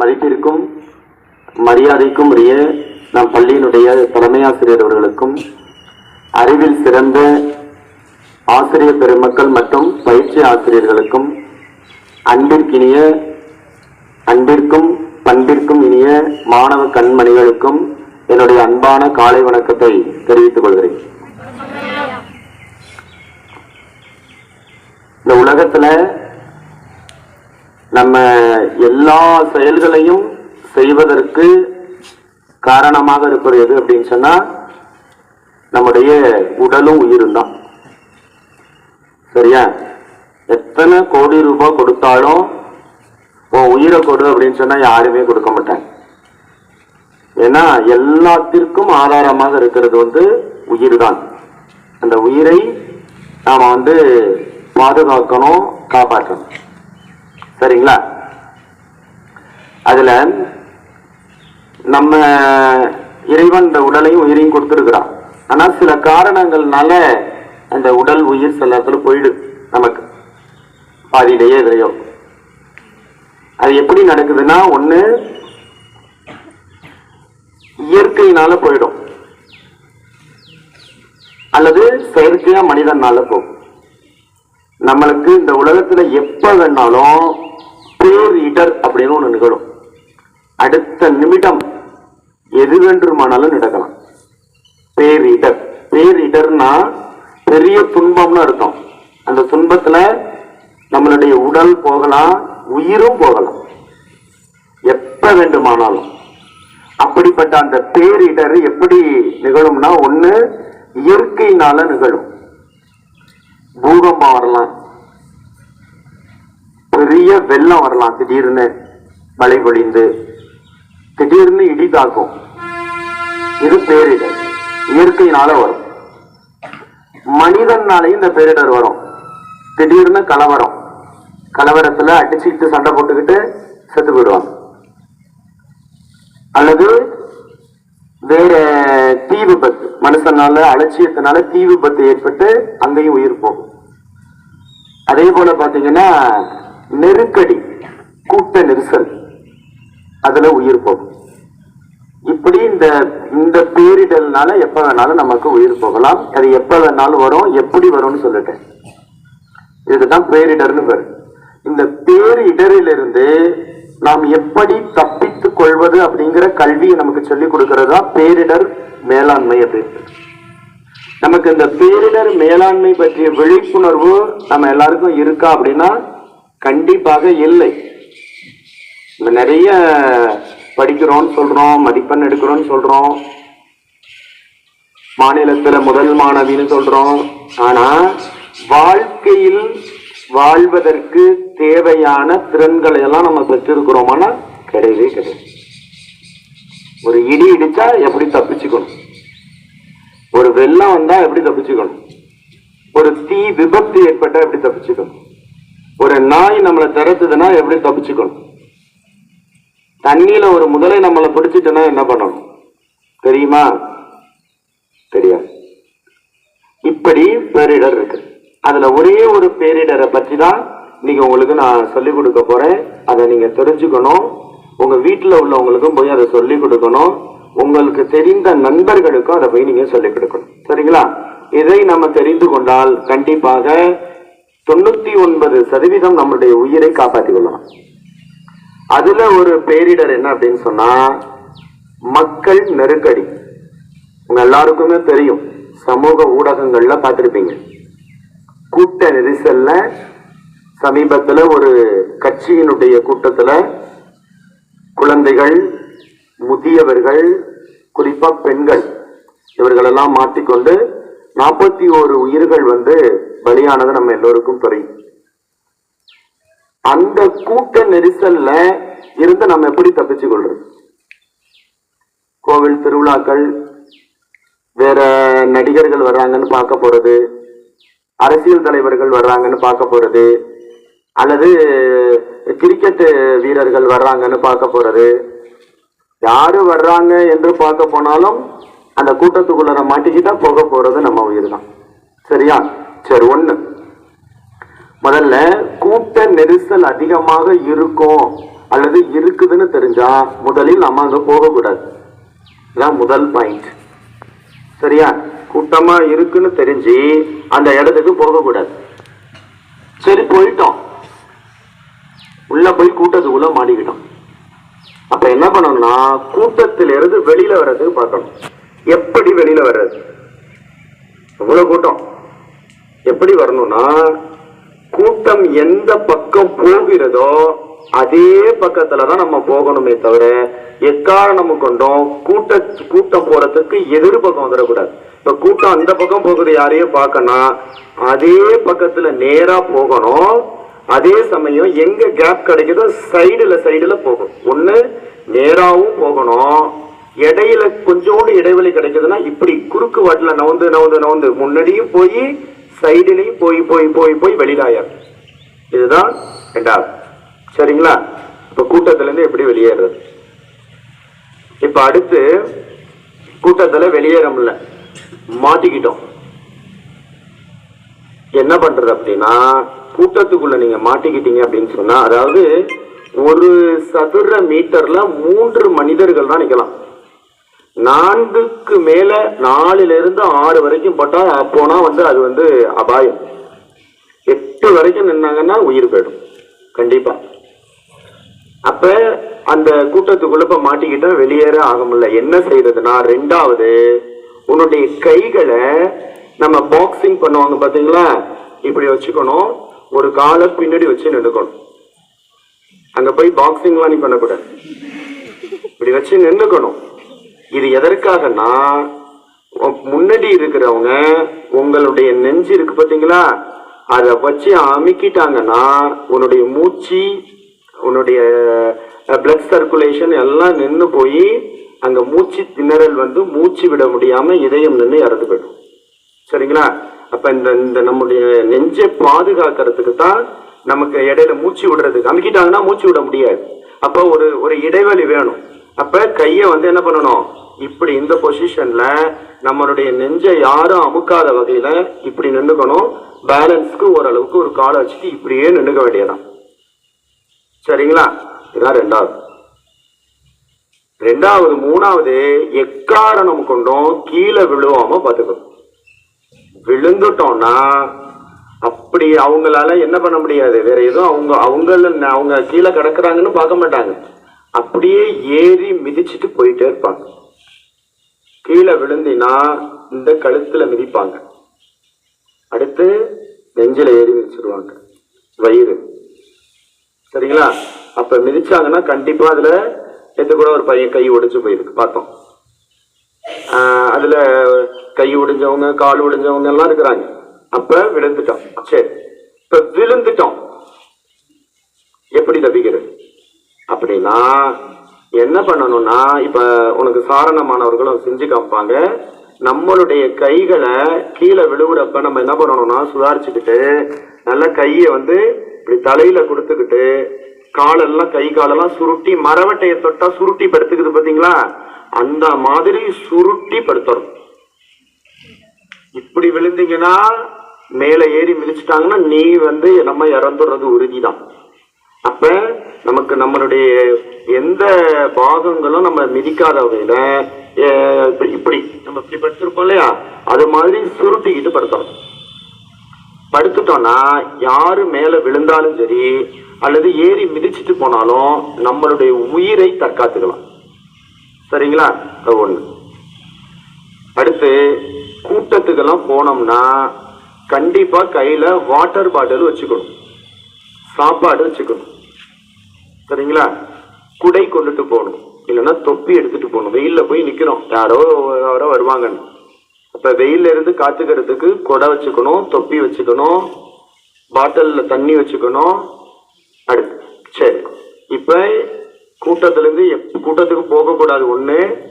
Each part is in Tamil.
மதிப்பிற்கும் மரியாதைக்கும் உரிய நம் பள்ளியினுடைய தலைமை ஆசிரியர் அவர்களுக்கும் அறிவில் சிறந்த ஆசிரியர் பெருமக்கள் மற்றும் பயிற்சி ஆசிரியர்களுக்கும் அன்பிற்கினிய அன்பிற்கும் பண்பிற்கும் இனிய மாணவ கண்மணிகளுக்கும் என்னுடைய அன்பான காலை வணக்கத்தை தெரிவித்துக் கொள்கிறேன். இந்த உலகத்துல நம்ம எல்லா செயல்களையும் செய்வதற்கு காரணமாக இருக்கிறது எது அப்படின்னு சொன்னா நம்முடைய உடலும் உயிரும் தான். சரியா? எத்தனை கோடி ரூபாய் கொடுத்தாலும் உன் உயிரை கொடு அப்படின்னு சொன்னா யாருமே கொடுக்க மாட்டாங்க. ஏன்னா எல்லாத்திற்கும் ஆதாரமாக இருக்கிறது வந்து உயிர் தான். அந்த உயிரை நாம வந்து பாதுகாக்கணும் காப்பாற்றணும். சரிங்களா? அதுல நம்ம இறைவன் இந்த உடலையும் உயிரையும் கொடுத்துருக்கிறான். ஆனா சில காரணங்கள்னால அந்த உடல் உயிர் சில இடத்துல போயிடுது நமக்கு. பாதியிலேயே எதிரையோ அது எப்படி நடக்குதுன்னா ஒண்ணு இயற்கையினால போயிடும். அல்லது செயற்கையா மனிதனால போகும். நம்மளுக்கு இந்த உலகத்துல எப்ப வேணாலும் பேரிடர் அப்படின்னு ஒண்ணு நிகழும். அடுத்த நிமிடம் எது வேண்டுமானாலும் நடக்கலாம். பேரிடர் பேரிடர்னா பெரிய துன்பம்னு அர்த்தம். அந்த துன்பத்துல நம்மளுடைய உடல் போகலாம் உயிரும் போகலாம். எப்ப வேண்டுமானாலும். அப்படிப்பட்ட அந்த பேரிடர் எப்படி நிகழும்னா ஒண்ணு இயற்கையினால நிகழும் பூகம்பம் வரலாம் பெரிய வெள்ளம் வரலாம். திடீர்னு மழை பொழிந்து திடீர்னு இடி தாக்கும். இது பேரிடர். இயற்கையினால வரும். மனிதனாலையும் இந்த பேரிடர் வரும். திடீர்னு கலவரம். கலவரத்துல அடிச்சுக்கிட்டு சண்டை போட்டுக்கிட்டு செத்து போயிடுவாங்க. அல்லது வேற தீ விபத்து. மனுஷனால அலட்சியத்தினால தீ விபத்து ஏற்பட்டு அங்கேயும் உயிர் போகும். அதே போல பாத்தீங்கன்னா நெருக்கடி கூட்ட நெரிசல். அதுல உயிர் போகும். இப்படி இந்த இந்த பேரிடல்னால எப்ப வேணாலும் நமக்கு உயிர் போகலாம். அது எப்ப வேணாலும் வரும் எப்படி வரும்னு சொல்லிட்டேன். இதுதான் பேரிடர்னு பேரு. இந்த பேரிடரிலிருந்து நாம் எப்படி தப்பித்துக் கொள்வது அப்படிங்கிற கல்வியை நமக்கு சொல்லிக் கொடுக்கிறது தான் பேரிடர் மேலாண்மை அப்படின்னு நமக்கு இந்த பேரிடர் மேலாண்மை பற்றிய விழிப்புணர்வு நம்ம எல்லாருக்கும் இருக்கா அப்படின்னா கண்டிப்பாக இல்லை. நம்ம நிறைய படிக்கிறோம்னு சொல்றோம் மதிப்பெண் எடுக்கிறோம்னு சொல்றோம். மாநிலத்துல முதல் மாணவின்னு சொல்றோம். ஆனா வாழ்க்கையில் வாழ்வதற்கு தேவையான திறன்களை எல்லாம் நம்ம பெற்றிருக்கிறோமானா கிடையவே கிடையாது. ஒரு இடி இடிச்சா எப்படி தப்பிச்சுக்கணும்? ஒரு வெள்ளம் வந்தா எப்படி தப்பிச்சுக்கணும்? ஒரு தீ விபத்து ஏற்பட்டா எப்படி தப்பிச்சுக்கணும்? ஒரு நாய் நம்மளை திறத்துதுன்னா எப்படி தப்பிச்சுக்கணும்? தண்ணியில ஒரு முதலை நம்மளை பிடிச்சிட்டுன்னா என்ன பண்ணணும்? தெரியுமா? தெரியாது. இப்படி பேரிடர் இருக்கு. அதுல ஒரே ஒரு பேரிடரை பற்றி தான் இன்னைக்கு உங்களுக்கு நான் சொல்லிக் கொடுக்க போறேன். அதை நீங்க தெரிஞ்சுக்கணும். உங்க வீட்டில் உள்ளவங்களுக்கும் போய் அதை சொல்லிக் கொடுக்கணும். உங்களுக்கு தெரிந்த நண்பர்களுக்கும் அதை போய் நீங்க சொல்லிக் கொடுக்கணும். சரிங்களா? இதை நம்ம தெரிந்து கொண்டால் கண்டிப்பாக தொண்ணூத்தி ஒன்பது சதவீதம் நம்மளுடைய உயிரை காப்பாற்றி கொள்ளலாம் அதுல ஒரு பேரிடர் என்ன அப்படின்னு சொன்னா மக்கள் நெருக்கடி. உங்க எல்லாருக்குமே தெரியும் சமூக ஊடகங்கள்ல பார்த்திருப்பீங்க. கூட்ட நெரிசல்ல சமீபத்துல ஒரு கட்சியினுடைய கூட்டத்துல குழந்தைகள் முதியவர்கள் குறிப்பா பெண்கள் இவர்களெல்லாம் மாட்டிக்கொண்டு நாற்பத்தி ஓரு உயிர்கள் வந்து பலியானது நம்ம எல்லோருக்கும் தெரியும் அந்த கூட்ட நெரிசல்ல இருந்து நம்ம எப்படி தப்பிச்சு கொள்றது? கோவில் திருவிழாக்கள் வேற நடிகர்கள் வர்றாங்கன்னு பார்க்க போறது அரசியல் தலைவர்கள் வர்றாங்கன்னு பார்க்க போறது அல்லது கிரிக்கெட் வீரர்கள் வர்றாங்கன்னு பார்க்க போறது. யாரு வர்றாங்க என்று பார்க்க போனாலும் அந்த கூட்டத்துக்குள்ள மாட்டிக்கிட்டா போக போறது நம்ம உயிர் தான் சரியா? சரி ஒண்ணு. முதல்ல கூட்ட நெரிசல் அதிகமாக இருக்கும் அல்லது இருக்குதுன்னு தெரிஞ்சா முதலில் நம்ம அங்க போகக்கூடாது. இதான் முதல் பாயிண்ட் சரியா? கூட்டமா இருக்குன்னு தெரிஞ்சு அந்த இடத்துக்கு போகக்கூடாது. சரி போயிட்டோம். உள்ள போய் கூட்டத்துக்குள்ள மாடிக்கிட்டோம் அப்ப என்ன பண்ணணும்னா கூட்டத்திலிருந்து வெளியில வர்றதுக்கு பார்க்கணும். எப்படி வெளியில வர்றது? எவ்வளவு கூட்டம். எப்படி வரணும்னா கூட்டம் எந்த பக்கம் போகிறதோ அதே பக்கத்துல தான் நம்ம போகணுமே தவிர எக்காரணம் கொண்டும் கூட்ட கூட்டம் போறதுக்கு எதிர் பக்கம் வந்துடக்கூடாது. இப்ப கூட்டம் அந்த பக்கம் போகுது யாரையும் பார்க்கணும் அதே பக்கத்துல நேரா போகணும். அதே சமயம் எங்க கேப் கிடைக்குதோ சைடுல சைடுல போகணும். ஒண்ணு நேராவும் போகணும். இடையில கொஞ்சோண்டு இடைவெளி கிடைக்குதுன்னா இப்படி குறுக்கு வாட்டில நவுந்து நவுந்து நவுந்து முன்னாடியும் போய் சைடுலையும் போய் போய் போய் போய் வெளியில இதுதான் ரெண்டாவது. சரிங்களா? இப்போ கூட்டத்திலேருந்து எப்படி வெளியேறது? இப்போ அடுத்து கூட்டத்தில் வெளியேற முடியல மாட்டிக்கிட்டோம். என்ன பண்றது அப்படின்னா கூட்டத்துக்குள்ள நீங்க மாட்டிக்கிட்டீங்க அப்படின்னு சொன்னா அதாவது ஒரு சதுர மீட்டர்ல மூன்று மனிதர்கள் தான் நிக்கலாம். நான்குக்கு மேல நாலுல இருந்து ஆறு வரைக்கும் போட்டா போனா வந்து அது வந்து அபாயம். எட்டு வரைக்கும் நின்னாங்கன்னா உயிர் போயிடும். கண்டிப்பா. அப்ப அந்த கூட்டத்துக்குள்ள இப்ப மாட்டிக்கிட்டா வெளியேற ஆக முடியல. என்ன செய்யறதுன்னா ரெண்டாவது உன்னுடைய கைகளை நம்ம பாக்ஸிங் பண்ணுவாங்க பாத்தீங்களா? இப்படி வச்சுக்கணும். ஒரு காலை பின்னாடி வச்சு நின்றுக்கணும் அங்க போய் பாக்ஸிங்லாம் நீ பண்ணக்கூடாது. இப்படி வச்சு நின்றுக்கணும் இது எதற்காகனா முன்னாடி இருக்கிறவங்க உங்களுடைய நெஞ்சு இருக்கு பார்த்தீங்களா அதை வச்சு அமுக்கிட்டாங்கன்னா உன்னுடைய மூச்சு உன்னுடைய பிளட் சர்க்குலேஷன் எல்லாம் நின்று போய் அங்கே மூச்சு திணறல் வந்து மூச்சு விட முடியாமல் இதயம் நின்று இறந்து போயிடும். சரிங்களா? அப்போ இந்த இந்த நம்முடைய நெஞ்சை பாதுகாக்கிறதுக்கு தான் நமக்கு இடையில மூச்சு விடுறதுக்கு அமுக்கிட்டாங்கன்னா மூச்சு விட முடியாது. அப்போ ஒரு ஒரு இடைவெளி வேணும். அப்ப கைய வந்து என்ன பண்ணணும்? இப்படி இந்த பொசிஷன்ல நம்மளுடைய நெஞ்சை யாரும் அமுக்காத வகையில இப்படி நின்றுக்கணும் பேலன்ஸ்க்கு ஓரளவுக்கு ஒரு காலை வச்சுட்டு இப்படியே நின்றுக்க வேண்டியதான் சரிங்களா? இதுதான் ரெண்டாவது. ரெண்டாவது மூணாவது எக்காரணம் கொண்டும் கீழே விழுவாம பாத்துக்கணும் விழுந்துட்டோம்னா அப்படி அவங்களால என்ன பண்ண முடியாது? வேற எதுவும் அவங்க அவங்கள அவங்க கீழே கிடக்குறாங்கன்னு பார்க்க மாட்டாங்க. அப்படியே ஏறி மிதிச்சிட்டு போயிட்டே இருப்பாங்க. கீழே விழுந்தினா இந்த கழுத்துல மிதிப்பாங்க. அடுத்து நெஞ்சில ஏறி மிதிச்சிருவாங்க. வயிறு. சரிங்களா? அப்ப மிதிச்சாங்கன்னா கண்டிப்பா அதுல நேற்று கூட ஒரு பையன் கை ஒடிச்சு போயிருக்கு. பார்த்தோம். அதுல கை ஒடிஞ்சவங்க கால் ஒடிஞ்சவங்க எல்லாம் இருக்கிறாங்க. அப்ப விழுந்துட்டோம் சரி இப்ப விழுந்துட்டோம் எப்படி தப்பிக்கிறது அப்படின்னா என்ன பண்ணணும்னா இப்ப உனக்கு சாரணமானவர்களும் செஞ்சு காமிப்பாங்க. நம்மளுடைய கைகளை கீழே விழுவுறப்ப நம்ம என்ன பண்ணணும்னா சுதாரிச்சுக்கிட்டு நல்ல கையை வந்து இப்படி தலையில கொடுத்துக்கிட்டு காலெல்லாம் கை காலெல்லாம் சுருட்டி மரவட்டையை தொட்டா சுருட்டி படுத்துக்குது பாத்தீங்களா? அந்த மாதிரி சுருட்டி படுத்தணும். இப்படி விழுந்தீங்கன்னா மேல ஏறி மிதிச்சிட்டாங்கன்னா நீ வந்து நம்ம இறந்துடுறது உறுதிதான். அப்ப நமக்கு நம்மளுடைய எந்த பாகங்களும் நம்ம மிதிக்காத வகையில இப்படி- நம்ம இப்படி படுத்திருப்போம் இல்லையா? அது மாதிரி சுருட்டிக்கிட்டு படுத்தணும். படுத்துட்டோம்னா யாரு மேல விழுந்தாலும் சரி அல்லது ஏறி மிதிச்சிட்டு போனாலும் நம்மளுடைய உயிரை தற்காத்துக்கலாம். சரிங்களா? அது ஒண்ணு. அடுத்து கூட்டத்துக்கெல்லாம் போனோம்னா கண்டிப்பா கையில வாட்டர் பாட்டில் வச்சுக்கணும். சாப்பாடு வச்சுக்கணும். சரிங்களா? குடை கொண்டுட்டு போகணும். இல்லைன்னா தொப்பி எடுத்துட்டு போகணும். வெயிலில் போய் நிற்கிறோம் யாரோ யாரோ வருவாங்கன்னு. அப்போ வெயில்ல இருந்து காத்துக்கிறதுக்கு குடை வச்சுக்கணும் தொப்பி வச்சுக்கணும் பாட்டிலில் தண்ணி வச்சுக்கணும். அடுத்து சரி. இப்போ கூட்டத்துலேருந்து எப்- கூட்டத்துக்கு போகக்கூடாது ஒன்று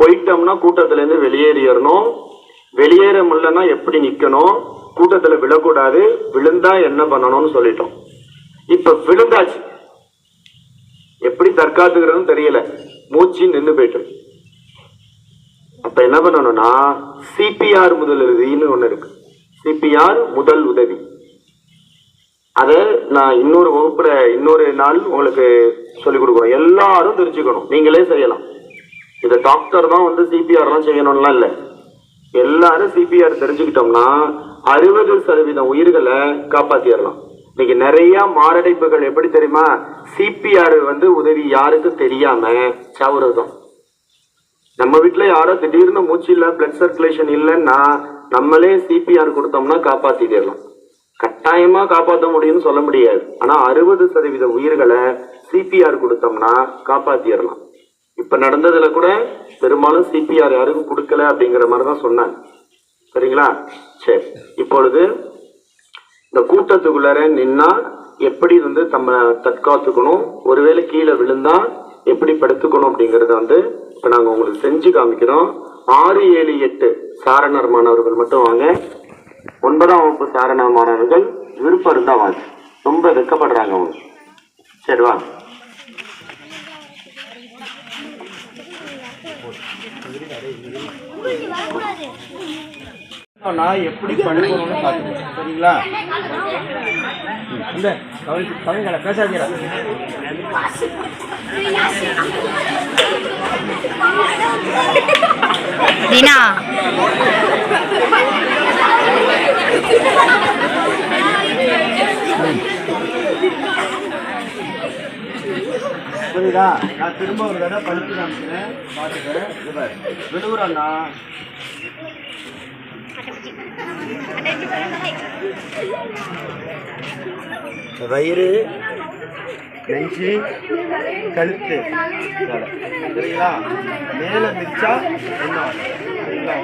போயிட்டோம்னா கூட்டத்துலேருந்து வெளியேறிடணும் வெளியேற முடியலன்னா எப்படி நிற்கணும் கூட்டத்தில் விழக்கூடாது. விழுந்தா என்ன பண்ணணும்னு சொல்லிட்டோம். இப்ப விழுந்தாச்சு. எப்படி தற்காத்துக்கிறதுன்னு தெரியல. மூச்சு நின்று போயிட்டு. அப்ப என்ன பண்ணணும்னா சிபிஆர் முதல் உதவின்னு ஒண்ணு இருக்கு. சிபிஆர் முதல் உதவி. அதை நான் இன்னொரு வகுப்புல இன்னொரு நாள் உங்களுக்கு சொல்லிக் கொடுக்குறோம். எல்லாரும் தெரிஞ்சுக்கணும். நீங்களே செய்யலாம். இதை டாக்டர் தான் வந்து சிபிஆர்லாம் செய்யணும்லாம் இல்லை. எல்லாரும் சிபிஆர் தெரிஞ்சுக்கிட்டோம்னா அறுபது சதவீதம் உயிர்களை காப்பாத்திடலாம். இன்னைக்கு நிறைய மாரடைப்புகள் எப்படி தெரியுமா? சிபிஆர் வந்து உதவி யாருக்கும் தெரியாம சவுரதம். நம்ம வீட்டுல யாரோ திடீர்னு மூச்சு இல்ல பிளட் சர்க்குலேஷன் இல்லைன்னா நம்மளே சிபிஆர் கொடுத்தோம்னா காப்பாத்திடலாம் கட்டாயமா காப்பாற்ற முடியும்னு சொல்ல முடியாது. ஆனா அறுபது சதவீத உயிர்களை சிபிஆர் கொடுத்தோம்னா காப்பாத்திடலாம். இப்ப நடந்ததுல கூட பெரும்பாலும் சிபிஆர் யாருக்கும் கொடுக்கல அப்படிங்கிற மாதிரி தான் சொன்னாங்க. சரிங்களா? சரி. இப்பொழுது இந்த கூட்டத்துக்குள்ளார நின்னா எப்படி வந்து நம்ம தற்காத்துக்கணும்? ஒருவேளை கீழே விழுந்தா எப்படி படுத்துக்கணும் அப்படிங்கறத வந்து இப்ப நாங்க உங்களுக்கு செஞ்சு காமிக்கிறோம். ஆறு ஏழு எட்டு சாரணர் மாணவர்கள் மட்டும் வாங்க. ஒன்பதாம் வகுப்பு சாரண மாணவர்கள் விருப்பம் இருந்தா வாங்க. ரொம்ப வெக்கப்படுறாங்க அவங்க. சரி வா நான் எப்படி படிக்கணும்னு பார்த்துக்கணும் சரிங்களா? இந்த கவிதை கவிஞரை பேசாதீரா தீனா புரியுதா? நான் திரும்ப ஒரு தடவை படிச்சு காமிக்கிறேன். பார்த்துக்கிறேன் விழுவுறேன்னா வயிறு நெஞ்சு கழுத்து. சரிங்களா? மேலே மிச்சா என்ன? சரிங்களா?